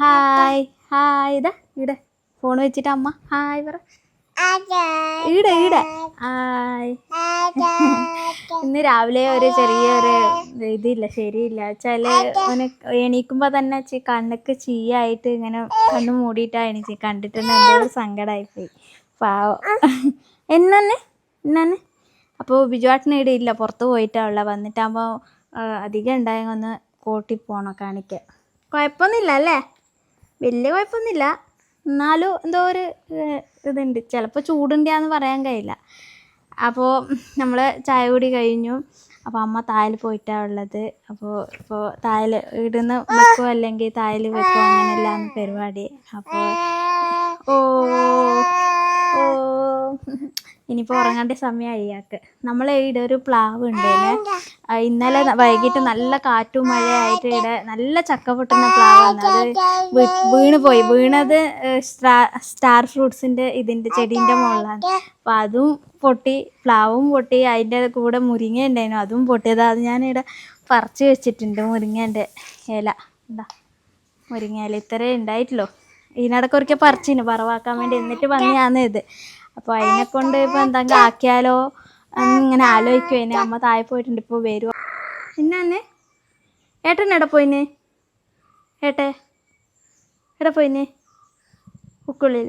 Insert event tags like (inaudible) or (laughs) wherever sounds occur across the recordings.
Hi. Hi. ഇതാ ഇവിടെ phone വെച്ചിട്ട് അമ്മ. ഹായ് പറ. ഈടെ ഈടെ. ഹായ്. ഇന്ന് രാവിലെ ഒരു ചെറിയൊരു ഇതില്ല ശരിയില്ല. അവന് എണീക്കുമ്പോ തന്നെ കണ്ണൊക്കെ ചീയായിട്ട് ഇങ്ങനെ കണ്ണ് മൂടിയിട്ടാ എണീച്ച്. കണ്ടിട്ട് തന്നെ എന്തോ സങ്കടമായി പോയി. പാവം. എന്നെ എന്നെ അപ്പോൾ ബിജുവാട്ടിന് ഇവിടെ ഇല്ല. പുറത്ത് പോയിട്ടാ ഉള്ള. വന്നിട്ടാകുമ്പോൾ അധികം ഉണ്ടായെങ്കിൽ ഒന്ന് കോട്ടി പോണോ കാണിക്കാൻ. കുഴപ്പമൊന്നുമില്ല അല്ലേ? വലിയ കുഴപ്പമൊന്നുമില്ല. എന്നാലും എന്തോ ഒരു ഇതുണ്ട്. ചിലപ്പോൾ ചൂടുണ്ടാന്ന് പറയാൻ കഴിയില്ല. അപ്പോൾ നമ്മൾ ചായ കൂടി കഴിഞ്ഞു. അപ്പോൾ അമ്മ തായൽ പോയിട്ടാണ് ഉള്ളത്. അപ്പോൾ ഇപ്പോൾ തായൽ ഇടുന്ന് വെക്കോ അല്ലെങ്കിൽ തായൽ വെക്കോ അങ്ങനെയല്ല പരിപാടി. അപ്പോൾ ഓ ഓ. ഇനിയിപ്പോൾ ഉറങ്ങേണ്ട സമയമായി ഇയാൾക്ക്. നമ്മളെ ഇവിടെ ഒരു പ്ലാവ് ഉണ്ടല്ലേ ഇന്നലെ വൈകിട്ട് നല്ല കാറ്റും മഴയായിട്ട് ഇവിടെ നല്ല ചക്ക പൊട്ടുന്ന പ്ലാവാണ്. അത് വീണ് പോയി. വീണത് സ്റ്റാർ ഫ്രൂട്ട്സിന്റെ ഇതിന്റെ ചെടീന്റെ മുകളിലാണ് അപ്പൊ അതും പൊട്ടി പ്ലാവും പൊട്ടി അതിന്റെ കൂടെ മുരിങ്ങ ഉണ്ടായിരുന്നു അതും പൊട്ടിയത്. അത് ഞാനിവിടെ പറിച്ച് വെച്ചിട്ടുണ്ട് മുരിങ്ങേന്റെ ഇല. എന്താ മുരിങ്ങ ഇല ഇത്രേ ഉണ്ടായിട്ടുള്ളൂ ഇതിനിടയ്ക്ക് പറിച്ചിന്. പറവാക്കാൻ വേണ്ടി എന്നിട്ട് വന്നതാണ് ഇത്. അപ്പോൾ അതിനെ കൊണ്ട് ഇപ്പോൾ എന്തെങ്കിലും ആക്കിയാലോ? ഇങ്ങനെ ആലോചിക്കും അതിനെ അമ്മ താഴെ പോയിട്ടുണ്ട് ഇപ്പോൾ വരുമോ പിന്നെ ഏട്ടൻ എവിടെ പോയിന്? ഏട്ടെ? എവിടെ പോയിന്? ഉക്കുള്ളിൽ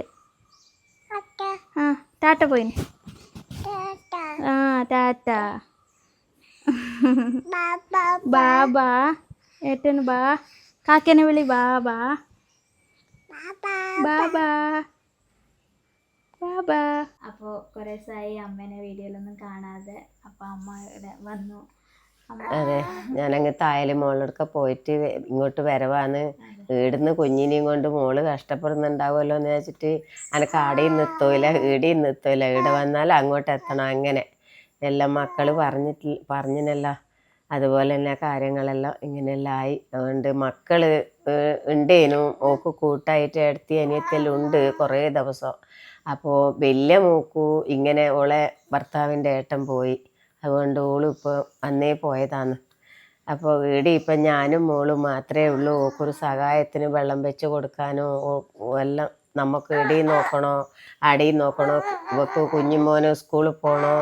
ആ ടാറ്റ പോയിന്. ആ ടാറ്റ. ബാബാ. ഏട്ടന് ബാ. കാക്കനെ വിളി ബാ ബാബാ. ബാബാ. അപ്പോൾ കുറേ ദിവസമായി അമ്മേനെ വീഡിയോയിലൊന്നും കാണാതെ അപ്പോൾ അമ്മ ഇവിടെ വന്നു. അമ്മ. അതെ ഞാനങ്ങ് തായൽ മോളെടുക്ക പോയിട്ട് ഇങ്ങോട്ട് വരവാന്ന് ഈടുന്ന് കുഞ്ഞിനെയും കൊണ്ട് മോൾ കഷ്ടപ്പെടുന്നുണ്ടാവുമല്ലോ എന്ന് വെച്ചിട്ട് അനക്ക് ആടെയും നിർത്തൂല ഈടെയും നിർത്തൂല ഈടെ വന്നാൽ അങ്ങോട്ട് എത്തണം അങ്ങനെ. എല്ലാം മക്കൾ പറഞ്ഞിട്ട് പറഞ്ഞിനല്ല. അതുപോലെ തന്നെ കാര്യങ്ങളെല്ലാം ഇങ്ങനെയെല്ലാം ആയി അതുകൊണ്ട് മക്കൾ ഉണ്ടേനു. ഓക്ക് കൂട്ടായിട്ട് എടുത്തി അനിയത്തെല്ലാം ഉണ്ട് കുറേ ദിവസം. അപ്പോൾ വലിയ മൂക്കു ഇങ്ങനെ ഓളെ ഭർത്താവിന്റെ ഏട്ടൻ പോയി. അതുകൊണ്ട് ഓളും ഇപ്പോൾ അന്നേ പോയതാണ്. അപ്പോൾ വീട് ഇപ്പം ഞാനും മോളും മാത്രമേ ഉള്ളൂ. ഓക്കൊരു സഹായത്തിന് വെള്ളം വെച്ച് കൊടുക്കാനോ എല്ലാം നമുക്ക് ഇടയിൽ നോക്കണോ അടിയിൽ നോക്കണോ ഇവക്ക് കുഞ്ഞുമോന് സ്കൂളിൽ പോകണോ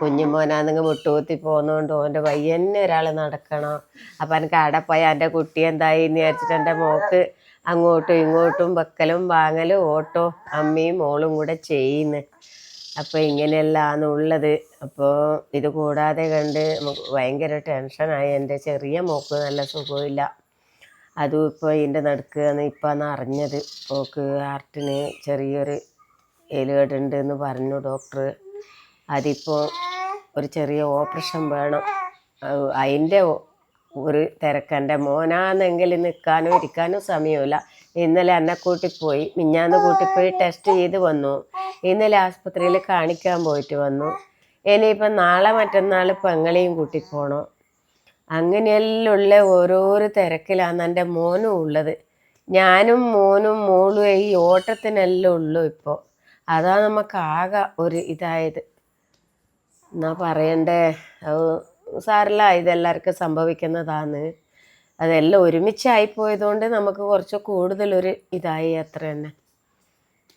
കുഞ്ഞുമോനാണെങ്കിൽ മുട്ടുകുത്തി പോകുന്നതുകൊണ്ട് ഓന്റെ വയ്യന്നെ ഒരാൾ നടക്കണം. അപ്പം എനിക്ക് അവിടെ പോയി എന്റെ കുട്ടി എന്തായി എന്ന് വിചാരിച്ചിട്ട് എന്റെ മോക്ക് അങ്ങോട്ടും ഇങ്ങോട്ടും വെക്കലും വാങ്ങലും ഓട്ടോ അമ്മയും മോളും കൂടെ ചെയ്യുന്നു. അപ്പോൾ ഇങ്ങനെയല്ലാണ് ഉള്ളത്. അപ്പോൾ ഇത് കൂടാതെ കണ്ട് നമുക്ക് ഭയങ്കര ടെൻഷനായി എന്റെ ചെറിയ മോക്ക് നല്ല സുഖമില്ല. അതും ഇപ്പോൾ ഇതിന്റെ നടുക്കുകയാണ് ഇപ്പം അറിഞ്ഞത്. മോക്ക് ഹാർട്ടിന് ചെറിയൊരു എലുകേടുണ്ടെന്ന് പറഞ്ഞു ഡോക്ടർ അതിപ്പോൾ ഒരു ചെറിയ ഓപ്പറേഷൻ വേണം. അത് അതിന്റെ ഒരു തിരക്കന്റെ മോനാണെങ്കിൽ നിൽക്കാനോ ഇരിക്കാനോ സമയമില്ല. ഇന്നലെ എന്നെ കൂട്ടിപ്പോയി മിഞ്ഞാന്ന് കൂട്ടിപ്പോയി ടെസ്റ്റ് ചെയ്ത് വന്നു. ഇന്നലെ ആസ്പത്രിയിൽ കാണിക്കാൻ പോയിട്ട് വന്നു. ഇനിയിപ്പം നാളെ മറ്റന്നാൾ പെങ്ങളെയും കൂട്ടിപ്പോണോ അങ്ങനെയെല്ലാം ഉള്ള ഓരോരോ തിരക്കിലാണ് എന്റെ മോനും ഉള്ളത്. ഞാനും മോനും മോളും ഈ ഓട്ടത്തിനെല്ലാം ഉള്ളൂ ഇപ്പോൾ അതാ നമുക്ക് ആകെ ഒരു ഇതായത്. എന്നാ പറയണ്ടേ? സാരല്ല ഇതെല്ലാവർക്കും സംഭവിക്കുന്നതാണ്. അതെല്ലാം ഒരുമിച്ചായി പോയതുകൊണ്ട് നമുക്ക് കുറച്ച് കൂടുതലൊരു ഇതായി അത്ര തന്നെ.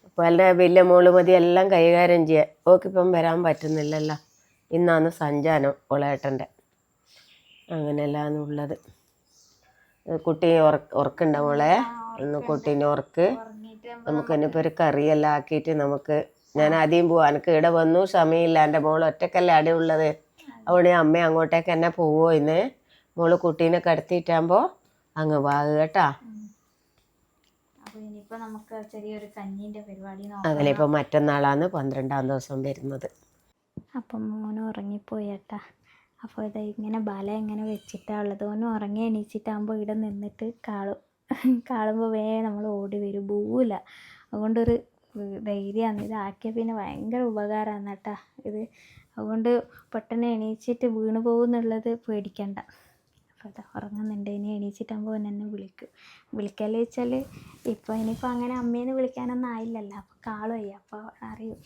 അപ്പോൾ എന്റെ വലിയ മോൾ മതി എല്ലാം കൈകാര്യം ചെയ്യാൻ ഓക്കിപ്പം വരാൻ പറ്റുന്നില്ലല്ലോ. ഇന്നാണ് സഞ്ചാനം ഓളേട്ടന്റെ. അങ്ങനെയല്ലാന്ന് ഉള്ളത് കുട്ടി ഉറക്ക ഉറക്കുണ്ട മോളെ? ഒന്ന് കുട്ടീനെ ഉറക്ക്. നമുക്ക് ഇനിയിപ്പോൾ ഒരു കറിയെല്ലാം ആക്കിയിട്ട് നമുക്ക് ഞാൻ ആദ്യം പോവാ. എനിക്ക് ഇവിടെ വന്നു. സമയമില്ല. എന്റെ മോൾ ഒറ്റക്കല്ലേ അവിടെ ഉള്ളത് അവിടെ അമ്മ അങ്ങോട്ടേക്ക് എന്നെ പോവോ ഇന്ന്. മോൾ കുട്ടീനെ കടത്തിയിട്ടാകുമ്പോൾ അങ്ങ് വാ കേട്ടാ. അങ്ങനെ ഇപ്പൊ മറ്റന്നാളാണ് പന്ത്രണ്ടാം ദിവസം വരുന്നത്. അപ്പം മോന് ഉറങ്ങിപ്പോയി ഏട്ടാ. അപ്പോൾ ഇത് ഇങ്ങനെ ബല ഇങ്ങനെ വെച്ചിട്ടാണ് ഉള്ളത്. ഓന് ഉറങ്ങി എണീച്ചിട്ടാകുമ്പോൾ ഇവിടെ നിന്നിട്ട് കാളും (laughs) കാളുമ്പോൾ വേ നമ്മൾ ഓടി വരും. പോവില്ല അതുകൊണ്ടൊരു ധൈര്യമാണ് ഇതാക്കിയ പിന്നെ ഭയങ്കര ഉപകാരമാണ് കേട്ടോ ഇത്. അതുകൊണ്ട് പെട്ടെന്ന് എണീച്ചിട്ട് വീണ് പോകുന്നുള്ളത് പേടിക്കണ്ട. അപ്പോൾ അതാ ഉറങ്ങുന്നുണ്ട്. ഇനി എണീച്ചിട്ടാകുമ്പോൾ എന്നെ വിളിക്കും. വിളിക്കൽ വെച്ചാൽ ഇപ്പോൾ ഇനിയിപ്പോൾ അങ്ങനെ അമ്മേനെ വിളിക്കാനൊന്നും ആയില്ലല്ലോ. അപ്പോൾ കാളുമായി അപ്പോൾ അറിയും.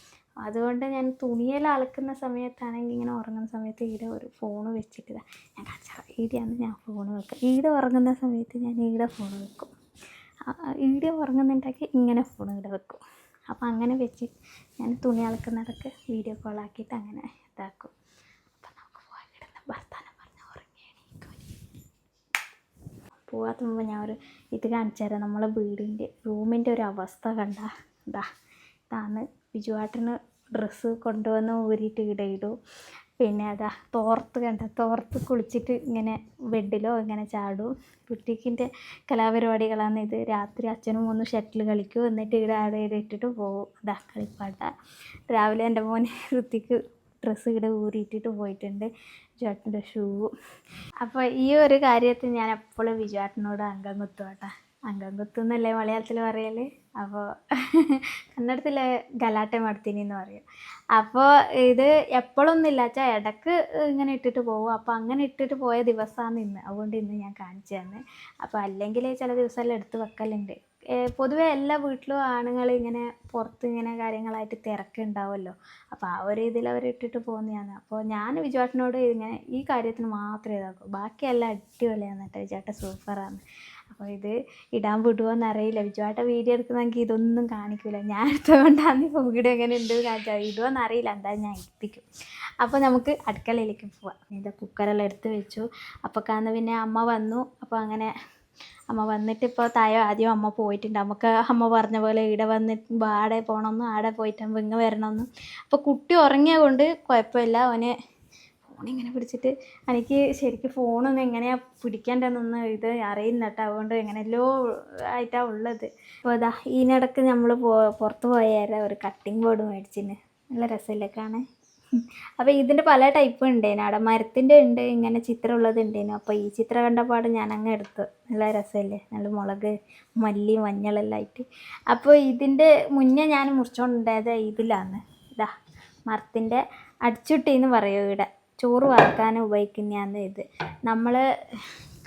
അതുകൊണ്ട് ഞാൻ തുണിയെല്ലാം അലക്കുന്ന സമയത്താണെങ്കിൽ ഇങ്ങനെ ഉറങ്ങുന്ന സമയത്ത് ഈടെ ഒരു ഫോൺ വെച്ചിട്ട് ഞാൻ ഈടെയാണ് ഞാൻ ഫോൺ വെക്കുക ഈടെ ഉറങ്ങുന്ന സമയത്ത് ഞാൻ ഈടെ ഫോൺ വെക്കും. ഈടെ ഉറങ്ങുന്നുണ്ടെങ്കിൽ ഇങ്ങനെ ഫോൺ ഇവിടെ വെക്കും. അപ്പോൾ അങ്ങനെ വെച്ച് ഞാൻ തുണി അലക്കുന്നതൊക്കെ വീഡിയോ കോൾ ആക്കിയിട്ട് അങ്ങനെ ഇതാക്കും. അപ്പം നമുക്ക് പോയി കിടന്ന് ഭർത്താനം പറഞ്ഞ് ഉറങ്ങിയാണ് പോകാത്ത മുമ്പ് ഞാൻ ഒരു ഇത് കാണിച്ചു തരാം. നമ്മളെ വീടിന്റെ റൂമിന്റെ ഒരു അവസ്ഥ കണ്ട. ഇതാ ഇതാണ് ബിജുവാട്ടിന് ഡ്രസ്സ് കൊണ്ടുവന്ന് ഊരിയിട്ട് ഇവിടെ ഇടും. പിന്നെ അതാ തോർത്ത് കണ്ട? തോർത്ത് കുളിച്ചിട്ട് ഇങ്ങനെ ബെഡിലോ ഇങ്ങനെ ചാടും. കുട്ടിക്കിന്റെ കലാപരിപാടികളാണ് ഇത്. രാത്രി അച്ഛനും മൂന്ന് ഷട്ടിൽ കളിക്കും. എന്നിട്ട് ഇവിടെ അവിടെ ഇവിടെ ഇട്ടിട്ട് പോകും അതാ കളിപ്പാട്ട. രാവിലെ എന്റെ മോൻ ഋത്തിക്ക് ഡ്രസ്സ് ഇവിടെ ഊരിയിട്ടിട്ട് പോയിട്ടുണ്ട്. ചേട്ടന്റെ ഷൂ. അപ്പോൾ ഈ ഒരു കാര്യത്തിൽ ഞാൻ എപ്പോഴും വിജുവേട്ടനോട് അംഗം കുത്തും കുത്തുന്നല്ലേ മലയാളത്തിൽ പറയൽ? അപ്പോൾ കന്നഡത്തിൽ ഗലാട്ടെ മടത്തിനി എന്ന് പറയും. അപ്പോൾ ഇത് എപ്പോഴൊന്നുമില്ല വെച്ചാൽ ഇടയ്ക്ക് ഇങ്ങനെ ഇട്ടിട്ട് പോകും അപ്പോൾ അങ്ങനെ ഇട്ടിട്ട് പോയ ദിവസമാണ് ഇന്ന്. അതുകൊണ്ട് ഇന്ന് ഞാൻ കാണിച്ചു തന്നെ. അപ്പോൾ അല്ലെങ്കിൽ ചില ദിവസമെല്ലാം എടുത്ത് വെക്കലുണ്ട്. പൊതുവേ എല്ലാ വീട്ടിലും ആണുങ്ങൾ ഇങ്ങനെ പുറത്ത് ഇങ്ങനെ കാര്യങ്ങളായിട്ട് തിരക്കുണ്ടാവുമല്ലോ. അപ്പോൾ ആ ഒരു ഇതിൽ അവർ ഇട്ടിട്ട് പോകുന്നതാണ്. അപ്പോൾ ഞാൻ വിജുവാട്ടിനോട് ഇങ്ങനെ ഈ കാര്യത്തിന് മാത്രമേ ഇതാക്കൂ. ബാക്കിയെല്ലാം അടിപൊളിയാണ് കേട്ടോ വിജുവാട്ട സൂപ്പറാണ് അപ്പോൾ ഇത് ഇടാൻ വിടുമോയെന്ന് അറിയില്ല. വിജുവായിട്ട് വീഡിയോ എടുക്കുന്നെങ്കിൽ ഇതൊന്നും കാണിക്കില്ല ഞാൻ എടുത്തുകൊണ്ടാണ് ഇപ്പോൾ വീഡിയോ എങ്ങനെ ഉണ്ട് കാണിച്ചാൽ ഇടുമോയെന്ന് അറിയില്ല. എന്തായാലും ഞാൻ എത്തിക്കും അപ്പോൾ നമുക്ക് അടുക്കളയിലേക്ക് പോവാം. ഇത് കുക്കറെല്ലാം എടുത്ത് വെച്ചു. അപ്പോൾ കാരണം പിന്നെ അമ്മ വന്നു. അപ്പോൾ അങ്ങനെ അമ്മ വന്നിട്ട് ഇപ്പോൾ തായ ആദ്യം അമ്മ പോയിട്ടുണ്ട്. നമുക്ക് അമ്മ പറഞ്ഞ പോലെ ഇവിടെ വന്നിട്ട് ആടെ പോകണമെന്നും ആടെ പോയിട്ടാകുമ്പോൾ ഇങ്ങ് വരണമെന്നും അപ്പോൾ കുട്ടി ഉറങ്ങിയ കൊണ്ട് കുഴപ്പമില്ല. അവന് ഫോൺ ഇങ്ങനെ പിടിച്ചിട്ട് എനിക്ക് ശരിക്കും ഫോണൊന്നും എങ്ങനെയാണ് പിടിക്കേണ്ടതെന്നൊന്നും ഇത് അറിയുന്ന കേട്ടോ. അതുകൊണ്ട് എങ്ങനെയല്ലോ ആയിട്ടാണ് ഉള്ളത്. അപ്പോൾ ഇതാ ഈനിടക്ക് നമ്മൾ പുറത്ത് പോയാൽ ഒരു കട്ടിങ് ബോർഡ് മേടിച്ചിന്. നല്ല രസമല്ലേ കാണാൻ. അപ്പോൾ ഇതിന്റെ പല ടൈപ്പ് ഉണ്ടേനു. അവിടെ മരത്തിന്റെ ഉണ്ട് ഇങ്ങനെ ചിത്രമുള്ളത് ഉണ്ടേനു. അപ്പോൾ ഈ ചിത്രം കണ്ടപാട് ഞാൻ അങ്ങ് എടുത്തു. നല്ല രസമല്ലേ നല്ല മുളക് മല്ലി മഞ്ഞളെല്ലാം ആയിട്ട്. അപ്പോൾ ഇതിന്റെ മുന്നേ ഞാൻ മുറിച്ചുകൊണ്ടുണ്ടായത് ഇതിലാണ് ഇതാ മരത്തിന്റെ അടിച്ചുട്ടി എന്ന് പറയും ഇവിടെ. ചോറ് വറുക്കാൻ ഉപയോഗിക്കുന്നതാണ് ഇത്. നമ്മൾ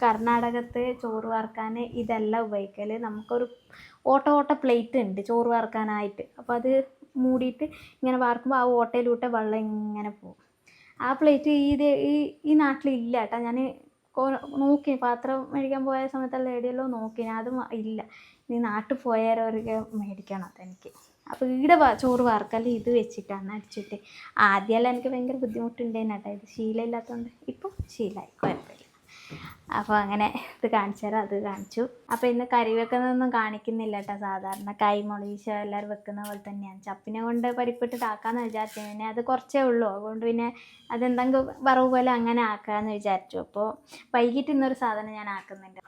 കർണാടകത്ത് ചോറ് വറുക്കാൻ ഇതല്ല ഉപയോഗിക്കൽ നമുക്കൊരു ഓട്ട ഓട്ട പ്ലേറ്റ് ഉണ്ട് ചോറ് വറുക്കാനായിട്ട്. അപ്പോൾ അത് മൂടിയിട്ട് ഇങ്ങനെ വാർക്കുമ്പോൾ ആ ഓട്ടയിലൂടെ വെള്ളം ഇങ്ങനെ പോകും. ആ പ്ലേറ്റ് ഈ ഈ ഈ നാട്ടിലില്ല കേട്ടോ. ഞാൻ നോക്കി പാത്രം മേടിക്കാൻ പോയ സമയത്തെല്ലാം എവിടെയല്ലോ നോക്കി. ഞാൻ അത് ഇല്ല. ഈ നാട്ടിൽ പോയാലൊക്കെ മേടിക്കണം അതെനിക്ക്. അപ്പോൾ വ- ചോറ് വാർക്കൽ ഇത് വെച്ചിട്ടാണ് അടിച്ചിട്ട്. ആദ്യമെല്ലാം എനിക്ക് ഭയങ്കര ബുദ്ധിമുട്ടുണ്ടായിരുന്നു ഇത് ശീലമില്ലാത്തതുകൊണ്ട് ഇപ്പം ശീലമായി കുഴപ്പമില്ല. അപ്പോൾ അങ്ങനെ ഇത് കാണിച്ചു തരാം. അത് കാണിച്ചു. അപ്പോൾ ഇന്ന് കറി വെക്കുന്നതൊന്നും കാണിക്കുന്നില്ല കേട്ടോ. സാധാരണ കൈമുളീശ എല്ലാവരും വെക്കുന്ന പോലെ തന്നെയാണ്. ചപ്പിനെ കൊണ്ട് പരിപ്പിട്ടിട്ടാക്കാമെന്ന് വിചാരിച്ചു. പിന്നെ അത് കുറച്ചേ ഉള്ളൂ. അതുകൊണ്ട് പിന്നെ അതെന്തെങ്കിലും വറവ് പോലെ അങ്ങനെ ആക്കാമെന്ന് വിചാരിച്ചു. അപ്പോൾ വൈകിട്ട് ഇന്നൊരു സാധനം ഞാൻ ആക്കുന്നുണ്ട്.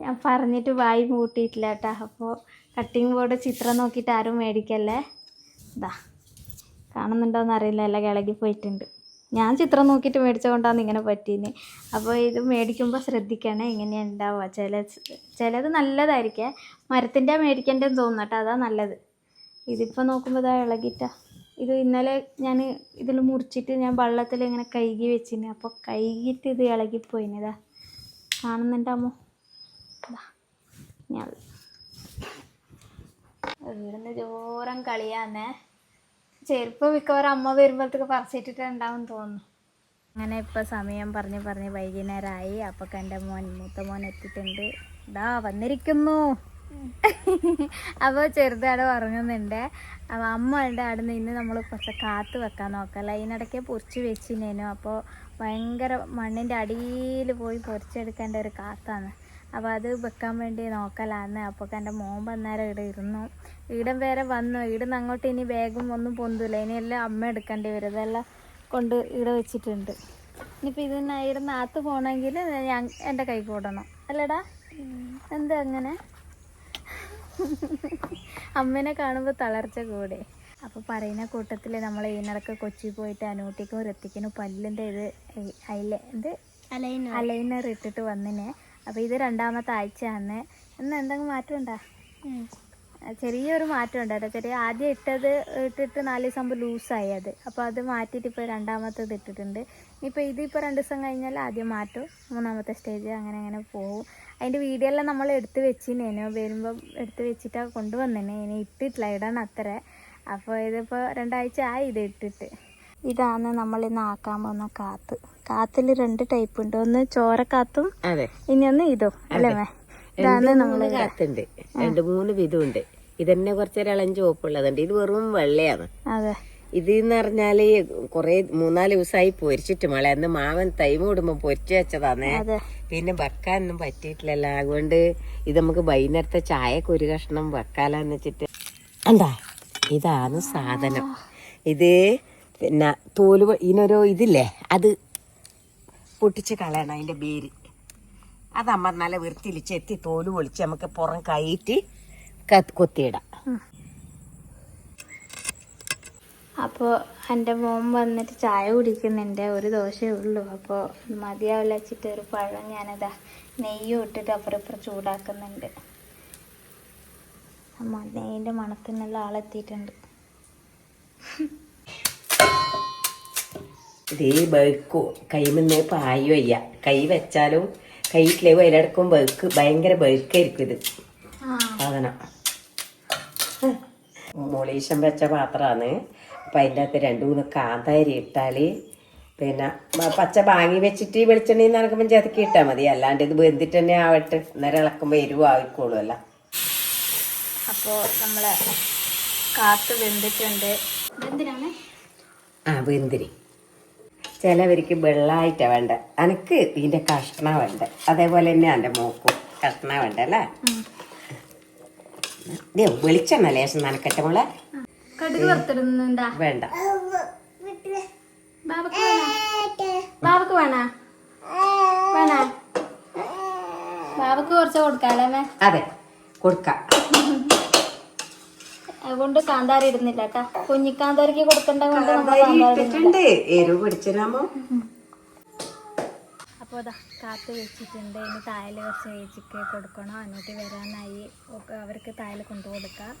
ഞാൻ പറഞ്ഞിട്ട് വായി മൂട്ടിയിട്ടില്ല കേട്ടോ. അപ്പോൾ കട്ടിങ് ബോർഡ് ചിത്രം നോക്കിയിട്ട് ആരും മേടിക്കല്ലേ? ഇതാ കാണുന്നുണ്ടോയെന്ന് അറിയില്ല. എല്ലാം കിളകി പോയിട്ടുണ്ട്. ഞാൻ ചിത്രം നോക്കിയിട്ട് മേടിച്ചുകൊണ്ടാണ് ഇങ്ങനെ പറ്റീന് അപ്പോൾ ഇത് മേടിക്കുമ്പോൾ ശ്രദ്ധിക്കണേ ഇങ്ങനെയാണ് ഉണ്ടാവുക. ചില ചിലത് നല്ലതായിരിക്കേ. മരത്തിന്റെ മേടിക്കേണ്ടതെന്ന് തോന്നുന്നു കേട്ടോ. അതാ നല്ലത്. ഇതിപ്പോൾ നോക്കുമ്പോൾ ഇതാ ഇളകിട്ടാ ഇത് ഇന്നലെ ഞാൻ ഇതിൽ മുറിച്ചിട്ട് ഞാൻ വള്ളത്തിൽ ഇങ്ങനെ കഴുകി വെച്ചിന്. അപ്പോൾ കഴുകിയിട്ട് ഇത് ഇളകിപ്പോയിന് ഇതാ കാണുന്നുണ്ടാമോ ഞാൻ ഇവിടുന്ന് ദൂരം കളിയാന്നേ. ചെരുപ്പ് മിക്കവാറും അമ്മ വരുമ്പോഴത്തേക്ക് പറിച്ചിട്ടിട്ടുണ്ടാവും തോന്നുന്നു. അങ്ങനെ ഇപ്പോൾ സമയം പറഞ്ഞ് പറഞ്ഞ് വൈകുന്നേരമായി അപ്പോൾ എന്റെ മോൻ മൂത്ത മോൻ എത്തിയിട്ടുണ്ട്. ഇതാ വന്നിരിക്കുന്നു. അപ്പോൾ ചെറുതാട് ഉറങ്ങുന്നുണ്ട്. അപ്പോൾ അമ്മ ഉണ്ട് അവിടെ നിന്ന് നമ്മൾ കുറച്ച് കാത്ത് വെക്കാൻ നോക്കല്ല അതിനിടയ്ക്ക് പൊറിച്ച് വെച്ചിനേനു. അപ്പോൾ ഭയങ്കര മണ്ണിന്റെ അടിയിൽ പോയി പൊരിച്ചെടുക്കേണ്ട ഒരു കാത്താണ്. അപ്പോൾ അത് വെക്കാൻ വേണ്ടി നോക്കലാന്ന്. അപ്പോൾ എന്റെ മോൻ വന്നേരം ഇവിടെ ഇരുന്നു. ഈടം വരെ വന്നു. ഈടുന്ന് അങ്ങോട്ട് ഇനി വേഗം ഒന്നും പൊന്തില്ല ഇനി എല്ലാം അമ്മ എടുക്കേണ്ടി വരും. ഇതെല്ലാം കൊണ്ട് ഇവിടെ വെച്ചിട്ടുണ്ട്. ഇനിയിപ്പോൾ ഇത് ഇവിടെ നാത്ത് പോകണമെങ്കിൽ ഞാൻ എന്റെ കൈ കൂടണം. അല്ലടാ? എന്താ അങ്ങനെ? അമ്മേനെ കാണുമ്പോൾ തളർച്ച കൂടെ. അപ്പോൾ പറയുന്ന കൂട്ടത്തിൽ നമ്മൾ ഇതിനിടക്ക് കൊച്ചി പോയിട്ട് അനൂട്ടിക്കും രത്തിക്കിനും പല്ലിന്റെ ഇത് അയില എന്ത്? അലൈനർ ഇട്ടിട്ട് വന്നിനെ. അപ്പോൾ ഇത് രണ്ടാമത്തെ ആഴ്ചയാണ് ഇന്ന് എന്തെങ്കിലും മാറ്റം ഉണ്ടോ ചെറിയൊരു മാറ്റം ഉണ്ട് കേട്ടോ. ചെറിയ ആദ്യം ഇട്ടത് ഇട്ടിട്ട് നാല് ദിവസം ആകുമ്പോൾ ലൂസായി അത്. അപ്പോൾ അത് മാറ്റിയിട്ട് ഇപ്പോൾ രണ്ടാമത്തത് ഇട്ടിട്ടുണ്ട്. ഇനിയിപ്പോൾ ഇതിപ്പോൾ രണ്ട് ദിവസം കഴിഞ്ഞാൽ ആദ്യം മാറ്റും. മൂന്നാമത്തെ സ്റ്റേജ് അങ്ങനെ അങ്ങനെ പോകും അതിന്റെ വീഡിയോ എല്ലാം നമ്മൾ എടുത്ത് വെച്ചിനേനു വരുമ്പം എടുത്ത് വെച്ചിട്ടാണ് കൊണ്ടുവന്നേനെ. ഇനി ഇട്ടിട്ടില്ല. ഇടണം അത്ര അപ്പോൾ ഇതിപ്പോൾ രണ്ടാഴ്ച ആയി ഇത് ഇട്ടിട്ട്. ഇതാണ് നമ്മൾ ഇന്ന് ആക്കാൻ പോകുന്ന കാത്ത്. കാത്തിൽ രണ്ട് ടൈപ്പ് ഉണ്ട്. ഒന്ന് ചോരക്കാത്തും അതെ. ഇനി ഒന്ന് ഇതും അല്ലേ ഇതാണ് നമ്മൾ കാത്തുണ്ട്. രണ്ട് മൂന്ന് വിധമുണ്ട്. ഇതന്നെ കുറച്ചൊരു ഇളം ചുവപ്പുള്ളതുണ്ട് ഇത് വെറും വെള്ളയാണ്. അതെ. ഇത് എന്ന് പറഞ്ഞാൽ കൊറേ മൂന്നാൽ ദിവസമായി പൊരിച്ചിട്ട് മഴ അന്ന് മാവൻ തൈമ ഇടുമ്പോ പൊരിച്ചു വെച്ചതാന്നേ. പിന്നെ വെക്കാനൊന്നും പറ്റിയിട്ടില്ലല്ലോ. അതുകൊണ്ട് ഇത് നമുക്ക് വൈകുന്നേരത്തെ ചായക്ക് ഒരു കഷ്ണം വെക്കാലാന്ന് വെച്ചിട്ട്. എന്താ? ഇതാണ് സാധനം. ഇത് പിന്നെ തോൽ ഇതിനൊരു ഇതില്ലേ? അത് പൊട്ടിച്ച് കളയണം അതിന്റെ വേര് അതമ്മ നല്ല വൃത്തിയിൽ ചെത്തി തോൽ പൊളിച്ച് നമുക്ക് പുറം കയറ്റി കത്ത് കൊത്തിയിടാം. അപ്പോൾ എന്റെ മോൻ വന്നിട്ട് ചായ കുടിക്കുന്നുണ്ട്. ഒരു ദോശയേ ഉള്ളൂ. അപ്പോൾ മതിയാവില്ല വെച്ചിട്ട് ഒരു പഴം ഞാനതാ നെയ്യും ഇട്ടിട്ട് അപ്പുറം ഇപ്പുറം ചൂടാക്കുന്നുണ്ട്. നെയ്യിന്റെ മണത്തിനെല്ലാം ആളെത്തിയിട്ടുണ്ട്. ഇതേ ബേക്കോ കൈമെന്ന് പായോ അയ്യ കൈ വെച്ചാലും കൈട്ടിലെ അതിലടക്കും ബേക്ക് ഭയങ്കര ബേക്കായിരിക്കും ഇത്. സാധനം. മുളീശം വെച്ച പാത്രമാണ്. അപ്പം അതിന്റെ അകത്ത് രണ്ട് മൂന്ന് കാന്താരി ഇട്ടാൽ പിന്നെ പച്ച വാങ്ങി വെച്ചിട്ട് വെളിച്ചെണ്ണയിൽ നടക്കുമ്പോൾ ചതക്കി ഇട്ടാൽ മതി. അല്ലാണ്ട് ഇത് വെന്തിട്ട് തന്നെ ആവട്ടെ. നേരെ ഇളക്കുമ്പോൾ എരിവ് ആയിക്കോളുമല്ല. അപ്പോൾ നമ്മൾ കാത്ത് വെന്തിട്ടുണ്ട്. ആ വെന്തിരി. ചിലവർക്ക് വെള്ളമായിട്ടാണ് വേണ്ട. എനിക്ക് ഇതിന്റെ കഷ്ണ വേണ്ട. അതേപോലെ തന്നെ എന്റെ മോക്കും കഷ്ണ വേണ്ട അല്ലേ? വെളിച്ചെണ്ണ ലേശം നനക്കട്ടെ മോളെ. കടുക് വറുത്തിടുന്നുണ്ടാ? വേണ്ട. ബാബക്ക് വേണോ? ബാബക്ക് വേണോ? വേണോ? ബാബക്ക് കുറച്ച് കൊടുക്കാല്ലേ അതെ കൊടുക്കാം. അതുകൊണ്ട് കാന്താരി ഇടുന്നില്ല കേട്ടാ. കുഞ്ഞിക്കാന്താരിക്ക് കൊടുക്കണ്ടേ എരിവ് പിടിച്ചിനാമോ അപ്പോൾ അതാ കാത്ത് വെച്ചിട്ടുണ്ട്. ഇനി തായൽ കുറച്ച് വേച്ചിക്ക് കൊടുക്കണം. എന്നിട്ട് വരാനായി. അവർക്ക് തായൽ കൊണ്ടു കൊടുക്കാം.